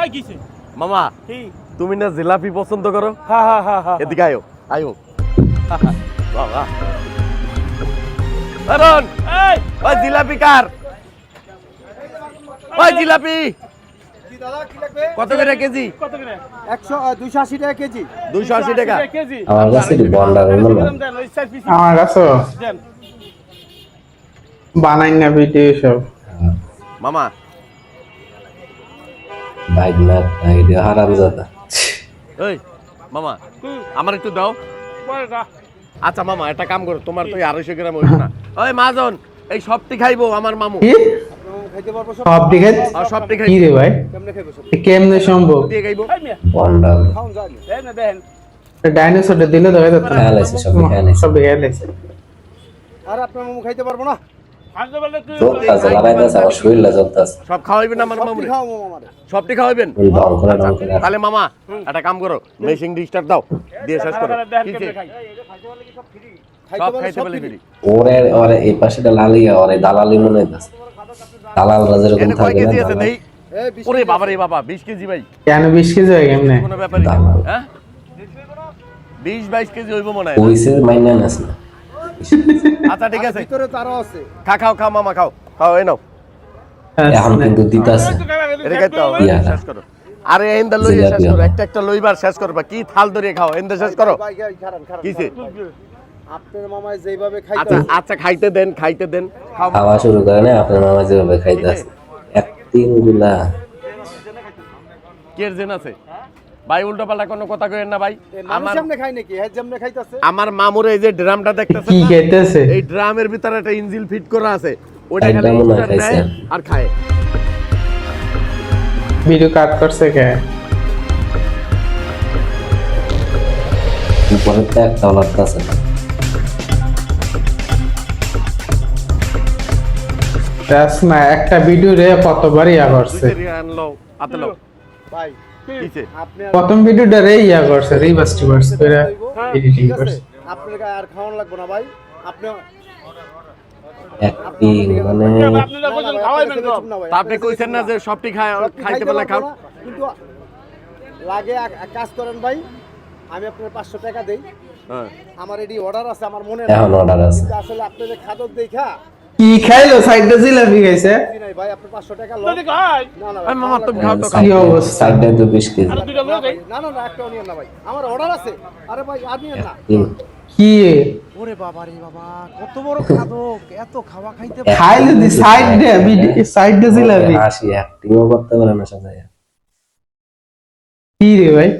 এই কিছে মামা কি? তুমি না জিলাপি পছন্দ করো? হা হা হা হা এদিকে আয়ো আয়ো। বাবা। ওই জিলাপি কার? ওই জিলাপি! কত করে কেজি? কত করে? একশো দুইশো আশি টাকা কেজি। দুইশো আশি টাকা। কেজি। আমার কাছে বন্ডার আমার কাছে বানাই না ভিডিও সব। মামা বাইক না ভিডিও হারাম জাদা মামা আমার একটু দাও। আচ্ছা মামা একটা কাম করো তোমার তো আড়াইশো গ্রাম হইল না। ওই মাজন এই সবটি খাইবো আমার মামু। কি? আপনার খাইতে পারব সব সব দিকে কি রে ভাই? কেমনে সম্ভব? এই। ডাইনোসরটা দিলে দেখা যেত সব আর আপনার মামু খাইতে পারব না? হাসতে বললে তুই- আমার শরীরটা চলতেছে সব খাওয়াইবেন আমার মামু সবটি খাও মামু আমারে সবটি খাওয়াইবেন? ঢং করে ঢং করে তাহলে মামা একটা কাম করো মেশিং ডিস্টার্ব দাও দিয়ে শেষ করো। দেন কিসে? কেমনে খাই। খাইতে সব খাইতে সব পারলে ফ্রি। ফ্রি। ওরে ওরে এই পাশেটা লালিয়া ওরে দালালি মনে হইতাছে দালালরা যেরকম থাকে না আছে দালাল। নেই এই বিশ ওরে কেজি বাবা রে বাবা বিশ কেজি ভাই। কেন বিশ কেজি হয় কেমনে? কোনো ব্যাপারই না। হ্যাঁ? বিশ বাইশ কেজি হইব মনে হয় না। আচ্ছা ঠিক আছে। ভিতরে তো আরও আছে। খা খাও খাও মামা খাও। খাও এই নাও। এখন কিন্তু দিতাছে। এটা খাইতে হবে শেষ করো। আরে এন্দা জিলাপি শেষ করো। একটা একটা লইবার শেষ করবা কি থাল ধরিয়ে খাও। এন্দা শেষ করো। খারান। আপনার মামায় যেভাবে আচ্ছা খাইতে। আচ্ছা খাইতে দেন খাইতে দেন। খাও খাওয়া শুরু করে না আপনার মামা যেভাবে খাইতেছে। এক তিনগুলা। কের জেন আছে? ভাই উল্টো পাল্টা কোনো কথা কইেন না ভাই। আমার যেমনে খাই নাকি? হ্যাঁ যেমনে খাইতেছে। আমার মামুর এই যে ড্রামটা দেখতেছেন কি না? খেতেছে? এই ড্রামের ভিতরে একটা ইঞ্জিল ফিট করা আছে। ওটা খালি আর খায়। ভিডিও কাট করছে কে? উপরের তো একটাও লাগতেছে না দেখ না একটা ভিডিও রে কতবার ইয়া করছে? ভাই কিছে প্রথম ভিডিওটা রে ইয়া করছে রিভার্স টিভার্স করে এডিটিং করছে। আপনার আর খাওয়ান লাগবে না ভাই। আপনি মানে আপনি কইছেন না যে সবটি খায় খাইতে পারলে খাও। না, কিন্তু লাগে কাজ করেন ভাই। আমি আপনার পাঁচশো টাকা দেই। হ্যাঁ। আমার এডি অর্ডার আছে আমার মনে এখন অর্ডার আছে। আসলে আপনাদের খাদক দেখা। কি খাইলো? সাইডটা জিলাপি খাইছে। ভাই আপনি পাঁচশো টাকা লোন না না ভাই, মামা তুমি খাও তো খাও অবস্থা? সাইডটায় তো বিশ কেজি আর দুইটা লয়ে দেই। না না না একটা নিয়েন না ভাই। আমার অর্ডার আছে। আরে ভাই আর নিয়েন না। কি? ওরে বাবা রে বাবা কত বড় খাদক এত খাওয়া খাইতে খাইলো দি সাইড দে সাইড দে জিলাপি হাসি অ্যাক্টিংও করতে পারে না সাথে। কি রে ভাই?